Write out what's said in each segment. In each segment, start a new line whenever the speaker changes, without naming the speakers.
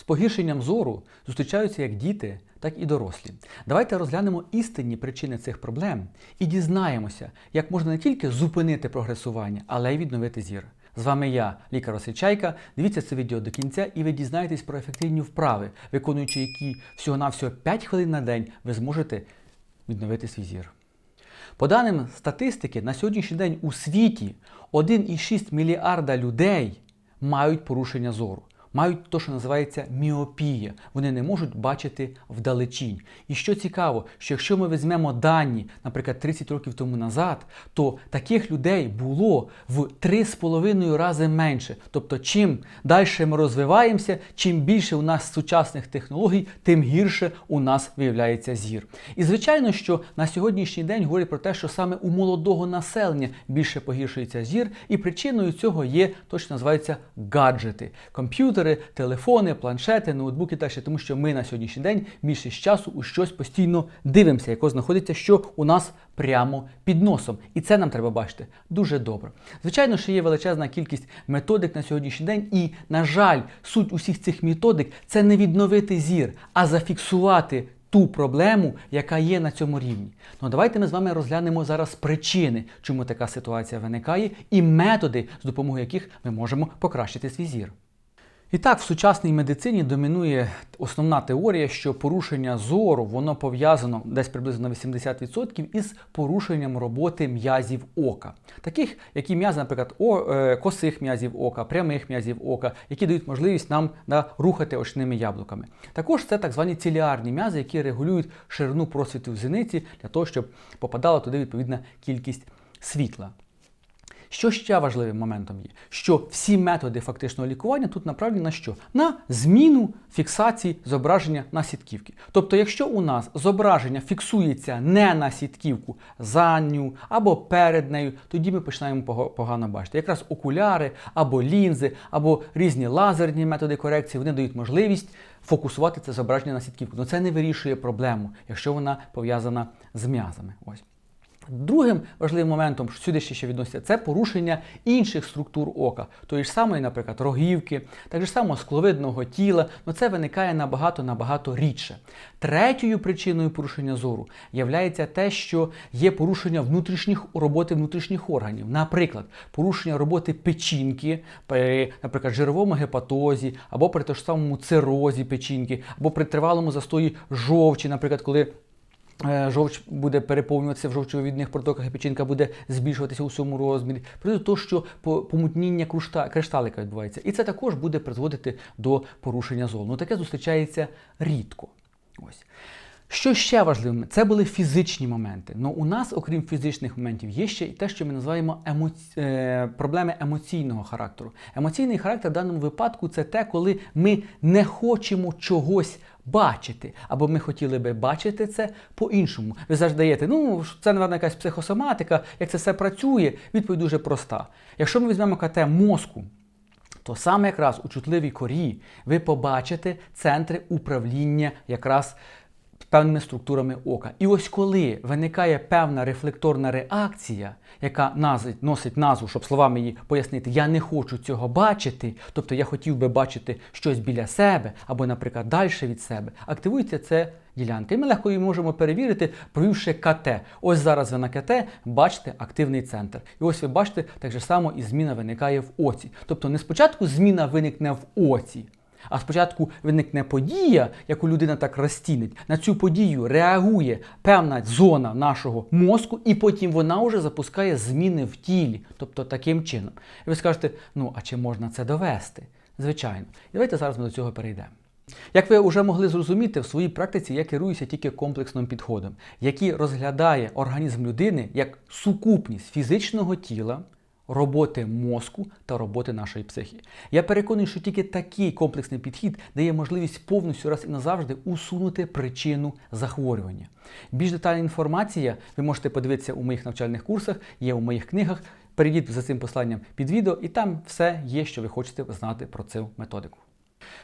З погіршенням зору зустрічаються як діти, так і дорослі. Давайте розглянемо істинні причини цих проблем і дізнаємося, як можна не тільки зупинити прогресування, але й відновити зір. З вами я, лікар Василь Чайка. Дивіться це відео до кінця і ви дізнаєтесь про ефективні вправи, виконуючи які всього-навсього 5 хвилин на день ви зможете відновити свій зір. По даним статистики, на сьогоднішній день у світі 1,6 мільярда людей мають порушення зору, мають те, що називається міопія. Вони не можуть бачити вдалечінь. І що цікаво, що якщо ми візьмемо дані, наприклад, 30 років тому назад, то таких людей було в 3,5 рази менше. Тобто, чим далі ми розвиваємося, чим більше у нас сучасних технологій, тим гірше у нас виявляється зір. І звичайно, що на сьогоднішній день говорять про те, що саме у молодого населення більше погіршується зір, і причиною цього є то, що називається гаджети, комп'ютери, телефони, планшети, ноутбуки та ще тому, що ми на сьогоднішній день більшість часу у щось постійно дивимося, яко знаходиться, що у нас прямо під носом. І це нам треба бачити дуже добре. Звичайно, що є величезна кількість методик на сьогоднішній день, і, на жаль, суть усіх цих методик це не відновити зір, а зафіксувати. Ту проблему, яка є на цьому рівні. Ну давайте ми з вами розглянемо зараз причини, чому така ситуація виникає, і методи, з допомогою яких ми можемо покращити свій зір. І так, в сучасній медицині домінує основна теорія, що порушення зору воно пов'язано десь приблизно на 80% із порушенням роботи м'язів ока. Таких, які м'язи, наприклад, о, е, косих м'язів ока, прямих м'язів ока, які дають можливість нам да, рухати очними яблуками. Також це так звані ціліарні м'язи, які регулюють ширину просвіту в зениці для того, щоб попадала туди відповідна кількість світла. Що ще важливим моментом є? Що всі методи фактичного лікування тут направлені на що? На зміну фіксації зображення на сітківки. Тобто, якщо у нас зображення фіксується не на сітківку задню або перед нею, тоді ми починаємо погано бачити. Якраз окуляри або лінзи, або різні лазерні методи корекції вони дають можливість фокусувати це зображення на сітківку. Але це не вирішує проблему, якщо вона пов'язана з м'язами. Ось. Другим важливим моментом, що сюди ще відноситься, це порушення інших структур ока, тої ж самої, наприклад, рогівки, так ж само скловидного тіла, але це виникає набагато-набагато рідше. Третьою причиною порушення зору є те, що є порушення внутрішніх роботи внутрішніх органів. Наприклад, порушення роботи печінки, при, наприклад, жировому гепатозі, або при тому самому цирозі печінки, або при тривалому застої жовчі, наприклад, коли жовч буде переповнюватися в жовчовідних протоках, і печінка буде збільшуватися у своєму розмірі. При того, що помутніння кришталика відбувається. І це також буде призводити до порушення зору. Ну таке зустрічається рідко. Ось. Що ще важливим, це були фізичні моменти. Ну у нас, окрім фізичних моментів, є ще і те, що ми називаємо емоці... е... проблеми емоційного характеру. Емоційний характер в даному випадку це те, коли ми не хочемо чогось бачити, або ми хотіли би бачити це по-іншому. Ви завжди ну це, напевно, якась психосоматика, як це все працює. Відповідь дуже проста. Якщо ми візьмемо КТ мозку, то саме якраз у чутливій корі ви побачите центри управління якраз певними структурами ока. І ось коли виникає певна рефлекторна реакція, яка носить назву, щоб словами її пояснити, я не хочу цього бачити, тобто я хотів би бачити щось біля себе або, наприклад, далі від себе, активується ця ділянка. І ми легко її можемо перевірити, провівши КТ. Ось зараз ви на КТ бачите активний центр. І ось ви бачите, так же само і зміна виникає в оці. Тобто не спочатку зміна виникне в оці. А спочатку виникне подія, яку людина так розцінить. На цю подію реагує певна зона нашого мозку, і потім вона вже запускає зміни в тілі. Тобто таким чином. І ви скажете, ну а чи можна це довести? Звичайно. І давайте зараз ми до цього перейдемо. Як ви вже могли зрозуміти, в своїй практиці я керуюся тільки комплексним підходом, який розглядає організм людини як сукупність фізичного тіла роботи мозку та роботи нашої психіки. Я переконаний, що тільки такий комплексний підхід дає можливість повністю раз і назавжди усунути причину захворювання. Більш детальна інформація ви можете подивитися у моїх навчальних курсах, є у моїх книгах. Перейдіть за цим посланням під відео, і там все є, що ви хочете знати про цю методику.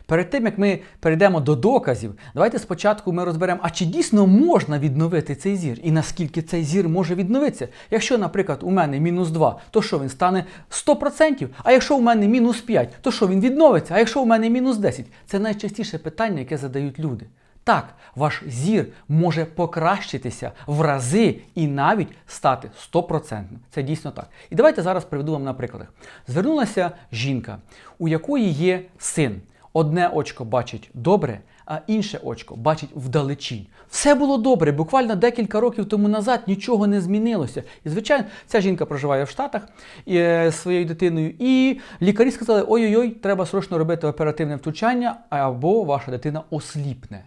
Перед тим як ми перейдемо до доказів, давайте спочатку ми розберемо, а чи дійсно можна відновити цей зір, і наскільки цей зір може відновитися. Якщо, наприклад, у мене мінус 2, то що він стане 100%? А якщо у мене мінус 5, то що він відновиться? А якщо у мене мінус 10? Це найчастіше питання, яке задають люди. Так, ваш зір може покращитися в рази і навіть стати 100%. Це дійсно так. І давайте зараз приведу вам на прикладах. Звернулася жінка, у якої є син. Одне очко бачить добре, а інше очко бачить вдалечінь. Все було добре, буквально декілька років тому назад нічого не змінилося. І, звичайно, ця жінка проживає в Штатах е, зі своєю дитиною, і лікарі сказали: ой-ой-ой, треба срочно робити оперативне втручання, або ваша дитина осліпне.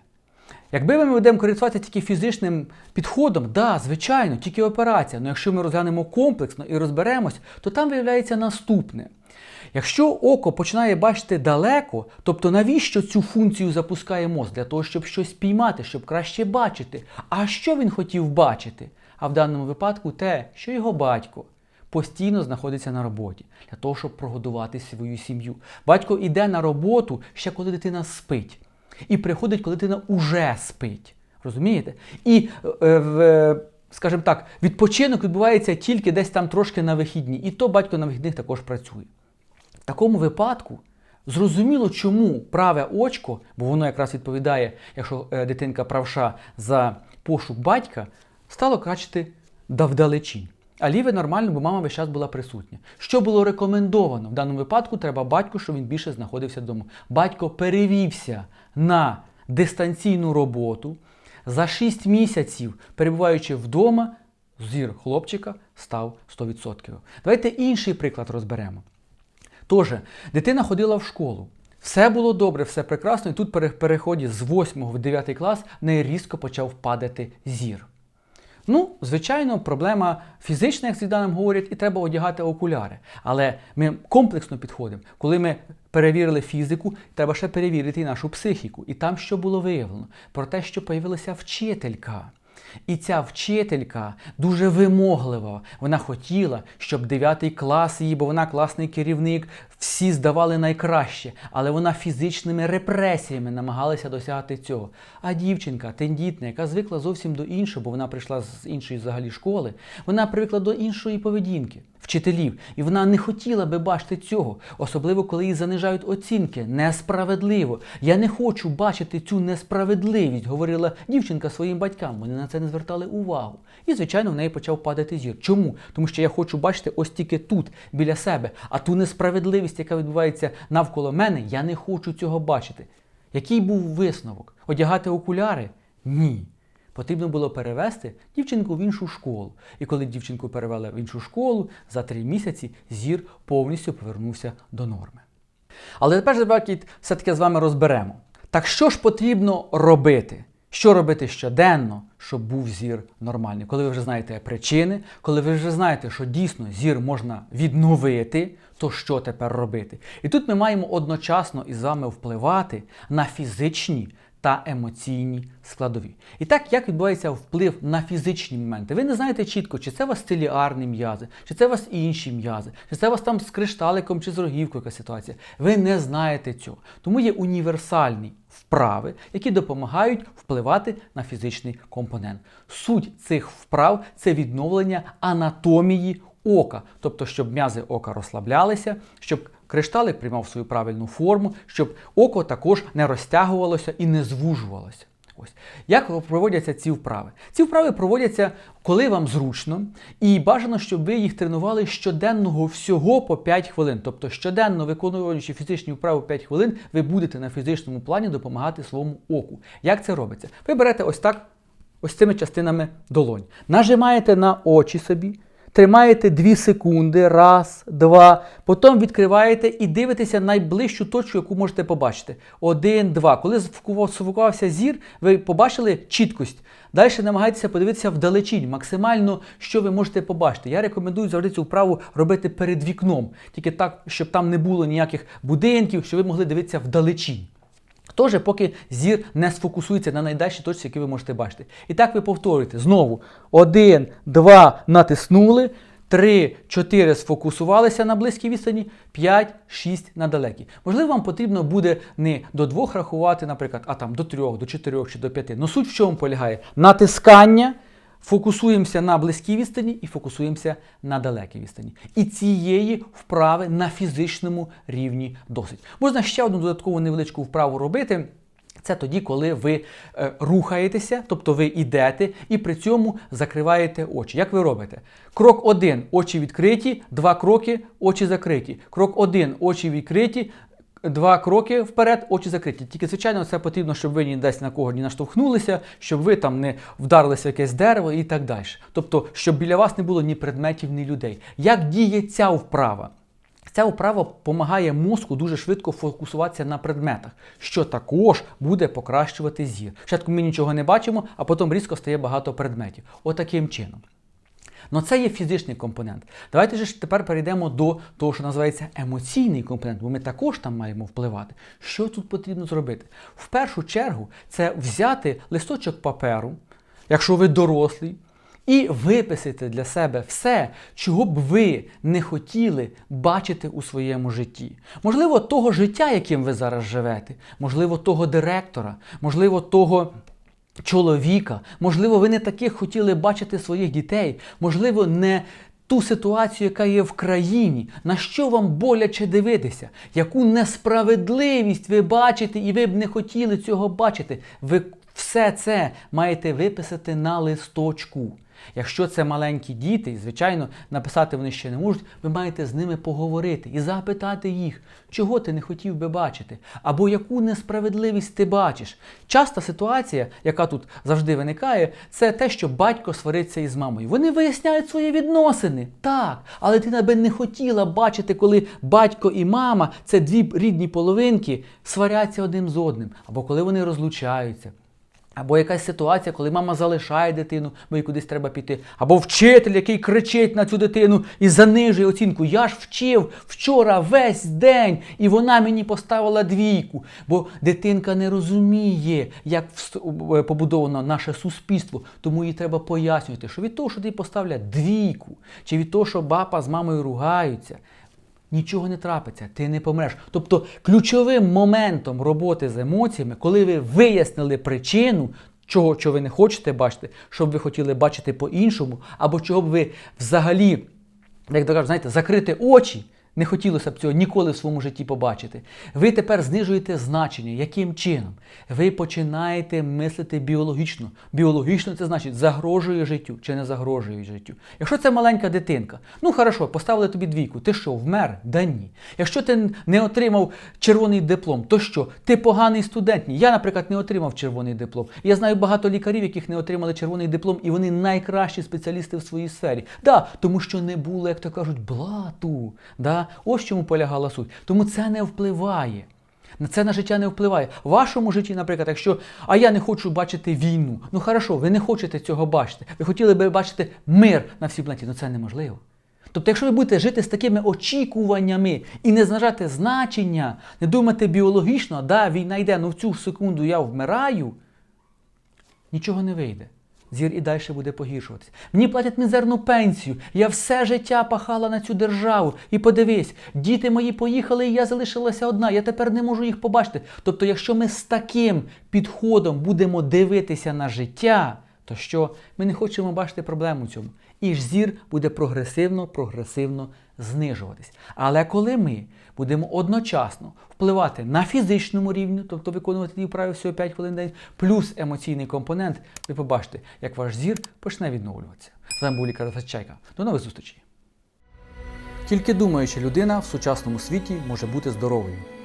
Якби ми будемо користуватися тільки фізичним підходом, да, звичайно, тільки операція. Але якщо ми розглянемо комплексно і розберемось, то там виявляється наступне. Якщо око починає бачити далеко, тобто навіщо цю функцію запускає мозк? Для того, щоб щось піймати, щоб краще бачити. А що він хотів бачити? А в даному випадку те, що його батько постійно знаходиться на роботі для того, щоб прогодувати свою сім'ю. Батько йде на роботу ще коли дитина спить. І приходить, коли дитина уже спить. Розумієте? І, е, в, скажімо так, відпочинок відбувається тільки десь там трошки на вихідні. І то батько на вихідних також працює. В такому випадку зрозуміло, чому праве очко, бо воно якраз відповідає, якщо е, дитинка правша за пошук батька, стало крачити да вдалечінь. А ліве нормально, бо мама весь час була присутня. Що було рекомендовано? В даному випадку треба батьку, щоб він більше знаходився вдома. Батько перевівся на дистанційну роботу. За 6 місяців, перебуваючи вдома, зір хлопчика став 100%. Давайте інший приклад розберемо. Тож, дитина ходила в школу. Все було добре, все прекрасно, і тут при переході з 8 в 9 клас в неї різко почав падати зір. Ну, звичайно, проблема фізична, як завжди нам говорять, і треба одягати окуляри. Але ми комплексно підходимо. Коли ми перевірили фізику, треба ще перевірити і нашу психіку. І там що було виявлено? Про те, що появилася вчителька. І ця вчителька дуже вимоглива. Вона хотіла, щоб 9 клас її, бо вона класний керівник, всі здавали найкраще, але вона фізичними репресіями намагалася досягти цього. А дівчинка, тендітна, яка звикла зовсім до іншого, бо вона прийшла з іншої взагалі школи, вона привикла до іншої поведінки. Вчителів, і вона не хотіла би бачити цього, особливо коли їй занижають оцінки. Несправедливо. Я не хочу бачити цю несправедливість, говорила дівчинка своїм батькам. Вони на це не звертали увагу. І, звичайно, в неї почав падати зір. Чому? Тому що я хочу бачити ось тільки тут, біля себе. А ту несправедливість, яка відбувається навколо мене, я не хочу цього бачити. Який був висновок? Одягати окуляри? Ні. Потрібно було перевести дівчинку в іншу школу. І коли дівчинку перевели в іншу школу, за три місяці зір повністю повернувся до норми. Але тепер все-таки з вами розберемо. Так що ж потрібно робити? Що робити щоденно, щоб був зір нормальний? Коли ви вже знаєте причини, коли ви вже знаєте, що дійсно зір можна відновити, то що тепер робити? І тут ми маємо одночасно із вами впливати на фізичні та емоційні складові. І так, як відбувається вплив на фізичні моменти? Ви не знаєте чітко, чи це у вас стиліарні м'язи, чи це у вас інші м'язи, чи це у вас там з кришталиком чи з рогівкою яка ситуація. Ви не знаєте цього. Тому є універсальні вправи, які допомагають впливати на фізичний компонент. Суть цих вправ це відновлення анатомії ока, тобто, щоб м'язи ока розслаблялися, щоб кришталик приймав свою правильну форму, щоб око також не розтягувалося і не звужувалося. Ось як проводяться ці вправи? Ці вправи проводяться, коли вам зручно, і бажано, щоб ви їх тренували щоденного всього по 5 хвилин. Тобто, щоденно виконуючи фізичні вправи 5 хвилин, ви будете на фізичному плані допомагати своєму оку. Як це робиться? Ви берете ось так, ось цими частинами долонь, нажимаєте на очі собі. Тримаєте 2 секунди, раз, два, потім відкриваєте і дивитеся найближчу точку, яку можете побачити. Один, два. Коли сфокувався зір, ви побачили чіткость. Далі намагайтеся подивитися вдалечінь, максимально, що ви можете побачити. Я рекомендую завжди цю вправу робити перед вікном, тільки так, щоб там не було ніяких будинків, щоб ви могли дивитися вдалечінь. Тож, поки зір не сфокусується на найдальшій точці, які ви можете бачити. І так ви повторюєте. Знову один, два, натиснули, 3-4 сфокусувалися на близькій відстані, 5-6 на далекій. Можливо, вам потрібно буде не до двох рахувати, наприклад, а там до трьох, до чотирьох чи до п'яти. Но суть в чому полягає? Натискання. Фокусуємося на близькій відстані і фокусуємося на далекій відстані. І цієї вправи на фізичному рівні досить. Можна ще одну додаткову невеличку вправу робити. Це тоді, коли ви е, рухаєтеся, тобто ви йдете і при цьому закриваєте очі. Як ви робите? Крок один очі відкриті, два кроки, очі закриті. Крок один очі відкриті, Два кроки вперед, очі закриті. Тільки, звичайно, це потрібно, щоб ви ні десь на кого не наштовхнулися, щоб ви там не вдарилися в якесь дерево і так далі. Тобто, щоб біля вас не було ні предметів, ні людей. Як діє ця вправа? Ця вправа допомагає мозку дуже швидко фокусуватися на предметах, що також буде покращувати зір. Спочатку ми нічого не бачимо, а потім різко стає багато предметів. Отаким чином. Ну це є фізичний компонент. Давайте ж тепер перейдемо до того, що називається емоційний компонент, бо ми також там маємо впливати. Що тут потрібно зробити? В першу чергу це взяти листочок паперу, якщо ви дорослий, і виписати для себе все, чого б ви не хотіли бачити у своєму житті. Можливо, того життя, яким ви зараз живете, можливо, того директора, можливо, того чоловіка, можливо, ви не таких хотіли бачити своїх дітей, можливо, не ту ситуацію, яка є в країні, на що вам боляче дивитися, яку несправедливість ви бачите, і ви б не хотіли цього бачити. Ви все це маєте виписати на листочку. Якщо це маленькі діти, і, звичайно, написати вони ще не можуть, ви маєте з ними поговорити і запитати їх, чого ти не хотів би бачити, або яку несправедливість ти бачиш. Часта ситуація, яка тут завжди виникає, це те, що батько свариться із мамою. Вони виясняють свої відносини. Так, але ти би не хотіла бачити, коли батько і мама це дві рідні половинки сваряться один з одним, або коли вони розлучаються. Або якась ситуація, коли мама залишає дитину, бо їй кудись треба піти. Або вчитель, який кричить на цю дитину і занижує оцінку. Я ж вчив вчора весь день, і вона мені поставила двійку. Бо дитинка не розуміє, як вс- побудовано наше суспільство. Тому їй треба пояснювати, що від того, що ти поставлять двійку, чи від того, що баба з мамою ругаються. Нічого не трапиться, ти не помреш. Тобто ключовим моментом роботи з емоціями, коли ви вияснили причину, чого чого ви не хочете бачити, що б ви хотіли бачити по-іншому, або чого б ви взагалі, як то кажуть, знаєте, закрити очі. Не хотілося б цього ніколи в своєму житті побачити. Ви тепер знижуєте значення. Яким чином? Ви починаєте мислити біологічно. Біологічно це значить загрожує життю чи не загрожує життю. Якщо це маленька дитинка, ну хорошо, поставили тобі двійку. Ти що, вмер? Да ні. Якщо ти не отримав червоний диплом, то що? Ти поганий студент? Ні. Я, наприклад, не отримав червоний диплом. Я знаю багато лікарів, яких не отримали червоний диплом, і вони найкращі спеціалісти в своїй сфері. Да, тому що не було, як то кажуть, блату. Да? Ось чому полягала суть. Тому це не впливає. На це на життя не впливає. В вашому житті, наприклад, якщо а я не хочу бачити війну. Ну хорошо, ви не хочете цього бачити. Ви хотіли би бачити мир на всій планеті, ну це неможливо. Тобто, якщо ви будете жити з такими очікуваннями і не знажати значення, не думати біологічно, да, війна йде, ну в цю секунду я вмираю, нічого не вийде. Зір і далі буде погіршуватися. Мені платять мізерну пенсію. Я все життя пахала на цю державу. І подивись, діти мої поїхали, і я залишилася одна. Я тепер не можу їх побачити. Тобто, якщо ми з таким підходом будемо дивитися на життя, то що ми не хочемо бачити проблему цьому. І ж зір буде прогресивно, прогресивно знижуватись. Але коли ми будемо одночасно впливати на фізичному рівні, тобто виконувати ті вправи всього 5 хвилин в день, плюс емоційний компонент, ви побачите, як ваш зір почне відновлюватися. З вами був лікар Чайка. До нових зустрічей. Тільки думаюча людина в сучасному світі може бути здоровою.